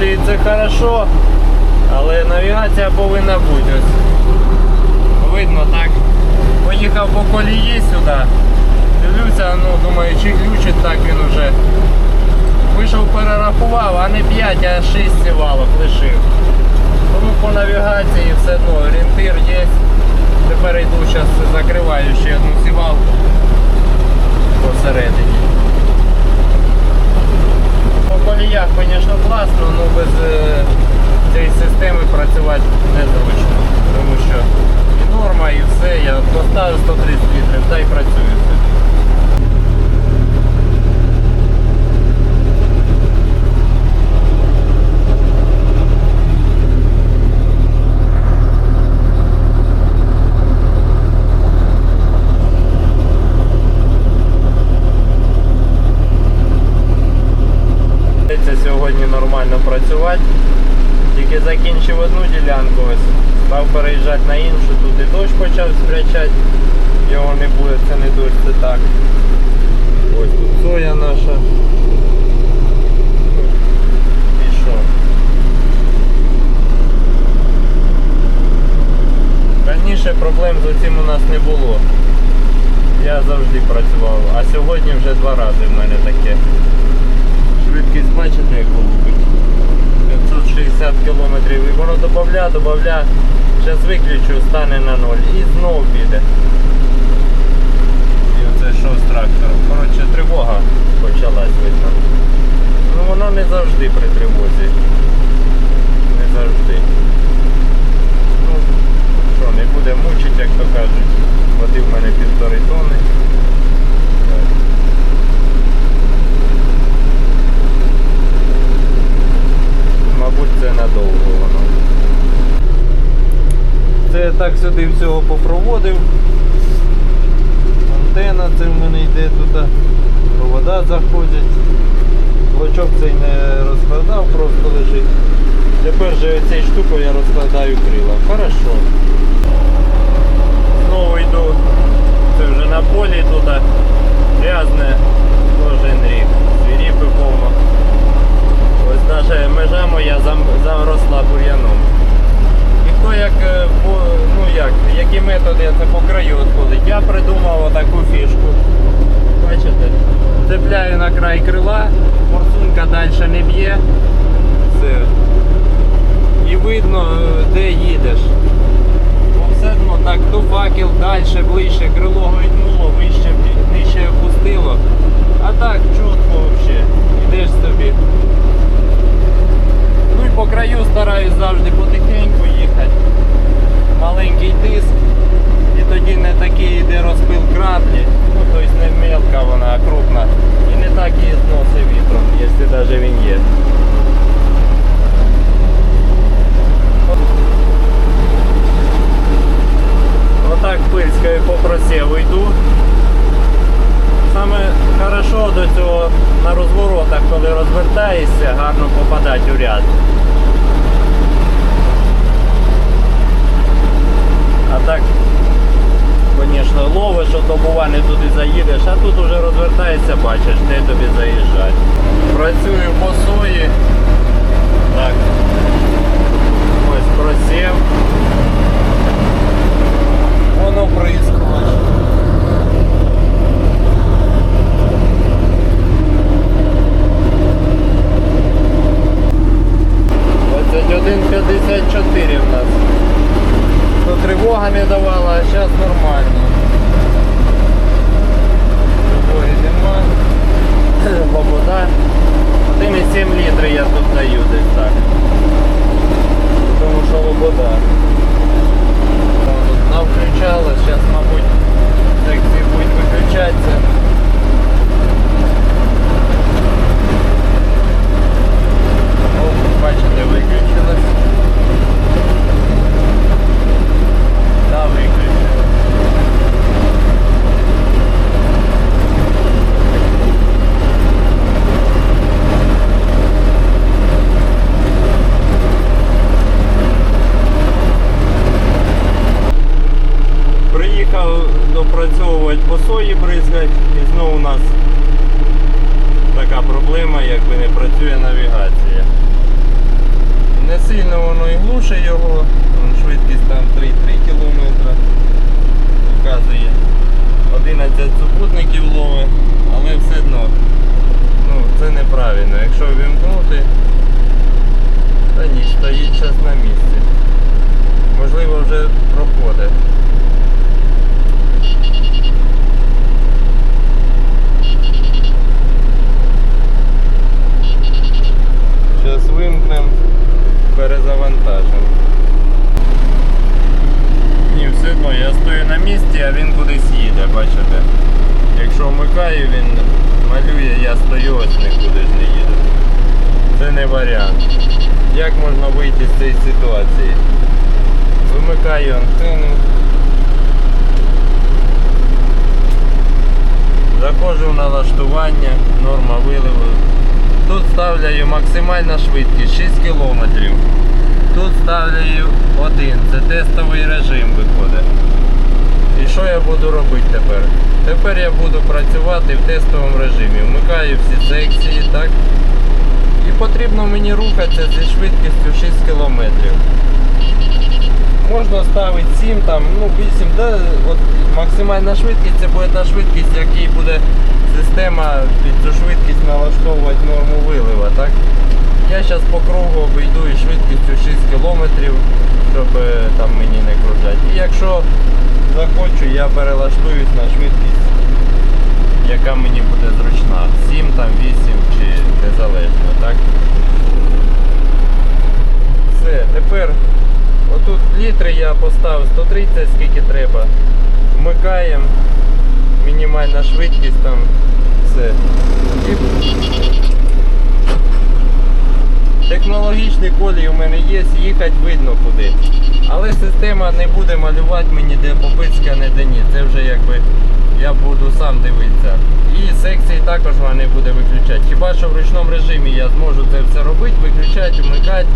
колії це хорошо, але навігація повинна бути. Ось. Видно так. Поїхав по колії сюди. Дивлюся, ну думаю, чи глючить так він уже. Вийшов, перерахував, а не 5, а 6 сівалок лишив. Тому по навігації все одно орієнтир є. Тепер йду зараз закриваю ще одну сівалку посередині. По коліях, звісно, класно, але без е, цієї системи працювати незручно. Тому що і норма, і все. Я поставив 130 літрів та й працюю собі. Це сьогодні нормально працювати. Тільки закінчив одну ділянку, став переїжджати на іншу, тут і дощ почав спрячати. Його не буде, це не дощ, це так. Ось тут соя наша. І що? Раніше проблем з цим у нас не було. Я завжди працював, а сьогодні вже два рази в мене таке. Швидкість бачите, яку голубить. 560 км і воно добавля, додавля. Зараз виключу, стане на ноль і знову піде. І оце що з трактором. Коротше, тривога почалась видно. Ну воно не завжди при тривозі. Не завжди. Ну, що, не буде мучити, як то кажуть. Води в мене півтори тони. Так. Мабуть, це надовго воно. Це я так сюди всього попроводив. Антена це в мене йде тут. Провода заходять. Блочок цей не розкладав, просто лежить. Тепер же цією штукою я розкладаю крила. Хорошо. Знову йду. Це вже на полі тут грязне кожен рік. Свіріпи повно. Ось наша межа моя заросла бур'яном. Хто як, е, ну як, які методи це по краю відходить. Я придумав отаку фішку. Бачите? Цепляю на край крила, форсунка далі не б'є. Все. І видно, е, де їдеш. Бо все одно так то факел далі, ближче, крило гойднуло, вище, нижче опустило. А так чітко взагалі. Йдеш собі. По краю стараюсь завжди потихеньку їхати. Маленький тиск. І тоді не такий йде розпил краплі. Ну, тобто не мелка вона, а крупна. І не так її зносить вітром, якщо навіть він є. Отак пильською по просіву йду. Саме хорошо до цього на розворотах, коли розвертаєшся, гарно попадати у ряд. А так, звісно, ловиш, що то бува не туди заїдеш, а тут уже розвертаєшся, бачиш, де тобі заїжджати. Працюю по сої. Так. Ось просів. Воно 54 в нас. Тривога не давала, а зараз нормально. Нема. Лобода. 1,7 літри я тут даю десь так. Тому що лобода. Вона включала, зараз, мабуть, секції будуть виключатися. О, бачите, виключилась. Да, виключилась. Приїхав допрацьовувати по сої бризгать і знову у нас проблема, якби не працює навігація. глушить його, швидкість там 3,3 км. Показує. 11 супутників ловить, але все одно ну, це неправильно. Якщо вімкнути, та ні, стоїть зараз на місці. Можливо вже проходить. Зараз вимкнемо, перезавантажимо. Ні, все одно я стою на місці, а він кудись їде, бачите. Якщо він малює, я стою, ось нікуди не їду. Це не варіант. Як можна вийти з цієї ситуації? Вимикаю антенну. Заходжу в налаштування, норма виливу. Тут ставляю максимальна швидкість 6 км. Тут ставляю один, це тестовий режим виходить. І що я буду робити тепер? Тепер я буду працювати в тестовому режимі. Вмикаю всі секції, так? І потрібно мені рухатися зі швидкістю 6 км. Можна ставити 7, там, ну 8, да, от максимальна швидкість це буде та швидкість, якій буде система під цю швидкість налаштовувати норму вилива, так? Я зараз по кругу обійду із швидкістю 6 км, щоб е, там мені не кружать. І якщо захочу, я перелаштуюсь на швидкість, яка мені буде зручна. 7, там, 8 чи незалежно, так? Все, тепер отут літри я поставив 130, скільки треба. Вмикаємо. Мінімальна швидкість там. Все. І Технологічний колій у мене є, їхати видно куди. Але система не буде малювати мені де попицька, не де ні. Це вже якби я буду сам дивитися. І секції також вона не буде виключати. Хіба що в ручному режимі я зможу це все робити, виключати, вмикати.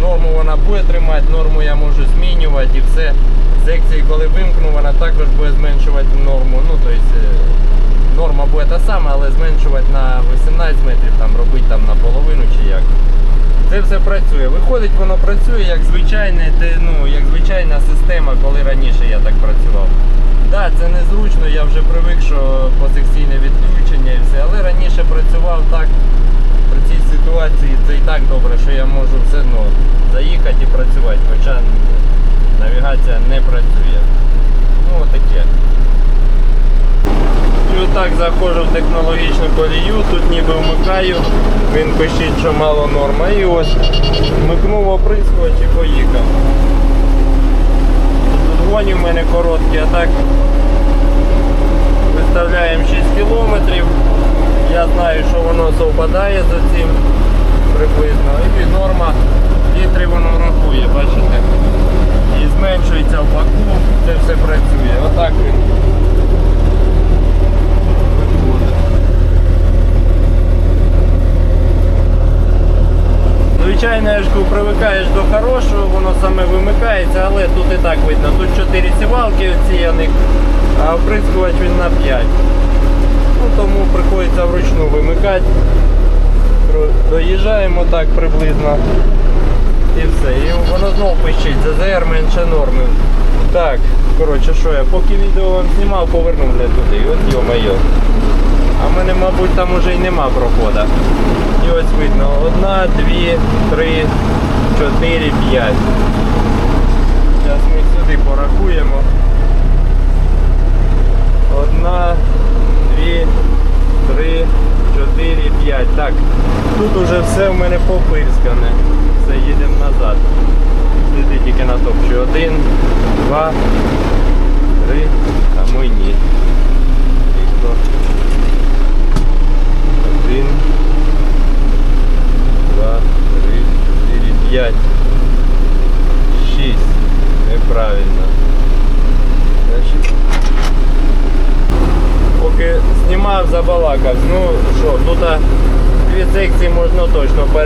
Норму вона буде тримати, норму я можу змінювати і все. Секції, коли вимкну, вона також буде зменшувати норму. Ну, тобто, норма буде та сама, але зменшувати на 18 метрів, там робити там наполовину чи як. Це все працює. Виходить, воно працює як звичайне, ну, як звичайна система, коли раніше я так працював. Так, да, це незручно, я вже привик, що посекційне відключення і все, але раніше працював так. При цій ситуації це і так добре, що я можу все одно заїхати і працювати, хоча навігація не працює. Ну отаке. І отак заходжу в технологічну колію, тут ніби вмикаю, він пишіть, що мало норма. І ось вмикнув оприскувач і поїхав. Тут гоні в мене короткі, а так виставляємо 6 кілометрів. Я знаю, що воно совпадає з цим приблизно. І норма літри воно рахує, бачите? І зменшується в баку, це все працює. Отак він. виходить. Звичайно, привикаєш до хорошого, воно саме вимикається, але тут і так видно. Тут 4 сівалки оціяних, а оприскувач він на 5. Ну, тому приходиться вручну вимикати. Доїжджаємо так приблизно. І все. І воно знову пищить, ЗЗР менше норми. Так, коротше, що я, поки відео вам знімав, повернув для туди. От йо-моє. А мене, мабуть, там уже й нема проходу. І ось видно. Одна, дві, три, чотири, п'ять. Зараз ми сюди порахуємо. Одна, дві, три, чотири, п'ять. Так, тут уже все в мене попирскане. Все, їдемо назад. Сюди тільки натопчу. Один, два, три, а ми ні. Тихо.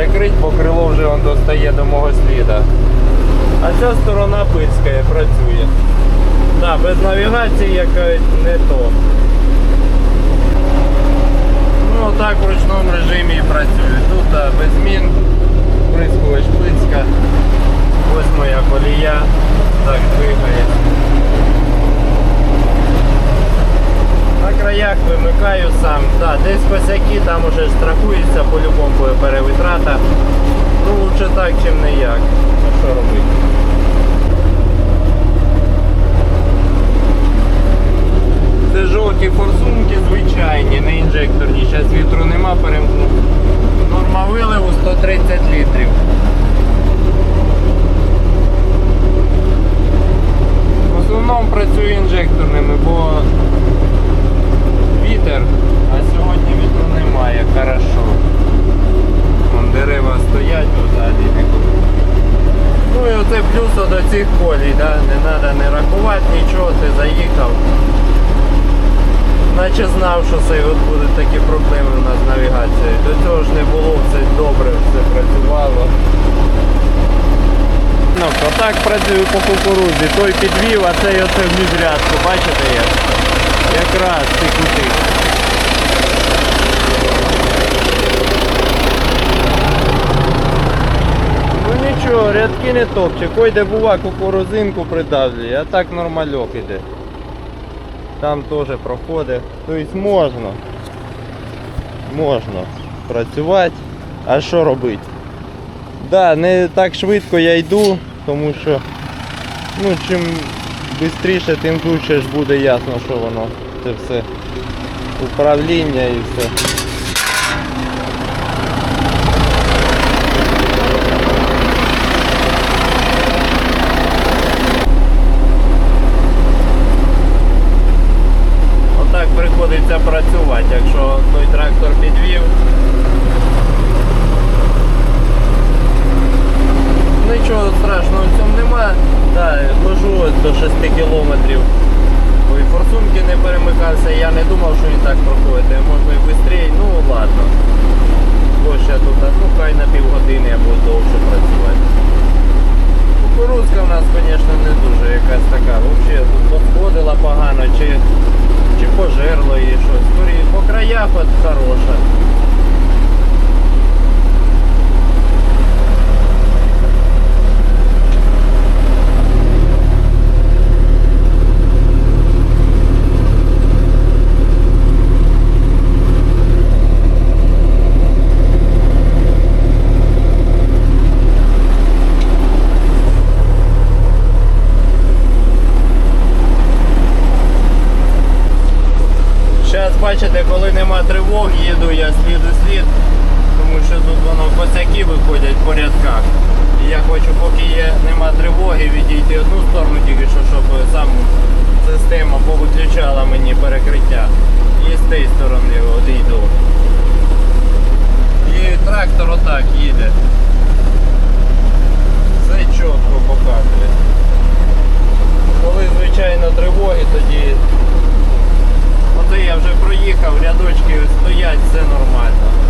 перекрити, бо крило вже воно достає до мого сліда. А ця сторона пицькає, працює. Да, без навігації якась не то. Ну так в ручному режимі і працює. Тут да, без змін, прискувач пицька. Ось моя колія, так двигає. ключах, вимикаю сам. Да, Десь косяки, там уже страхується, по-любому буде перевитрата. Ну лучше так, чим не як. А що робити? Плюс до цих полій, да? не треба не рахувати нічого, ти заїхав. Наче знав, що це от будуть такі проблеми у нас з навігацією. До цього ж не було, все добре, все працювало. Ну, отак працюю по кукурудзі. Той підвів, а цей оце в міжрядку. Бачите як? Якраз ці кути. Ну рядки не топче. Койде бува кукурузинку придавлює, а так нормальок іде. Там теж проходить. Тобто можна. Можна працювати. А що робити? Да, не так швидко я йду, тому що ну, чим швидше, тим швидше ж буде ясно, що воно. Це все управління і все. Отак приходиться працювати, якщо той трактор підвів. Нічого страшного в цьому нема. Да, хожу ось до 6 кілометрів. Ой, форсунки не перемикався, я не думав, що він так проходить. Можна і швидше, ну ладно. Площа тут, ну хай на півгодини буду довше працювати. Кукурузка в нас, звісно, не дуже якась така. Взагалі тут сходила погано, чи, чи пожерло її щось. По краях от хороша. Зараз бачите, коли нема тривог, їду я слід у слід, тому що тут воно косяки виходять по рядках. І я хочу, поки є, нема тривоги, відійти одну сторону тільки що, щоб сам система повиключала мені перекриття. І з тієї сторони одійду. І трактор отак їде. Все чітко показує. Коли звичайно тривоги, тоді Оце я вже проїхав, рядочки стоять, все нормально.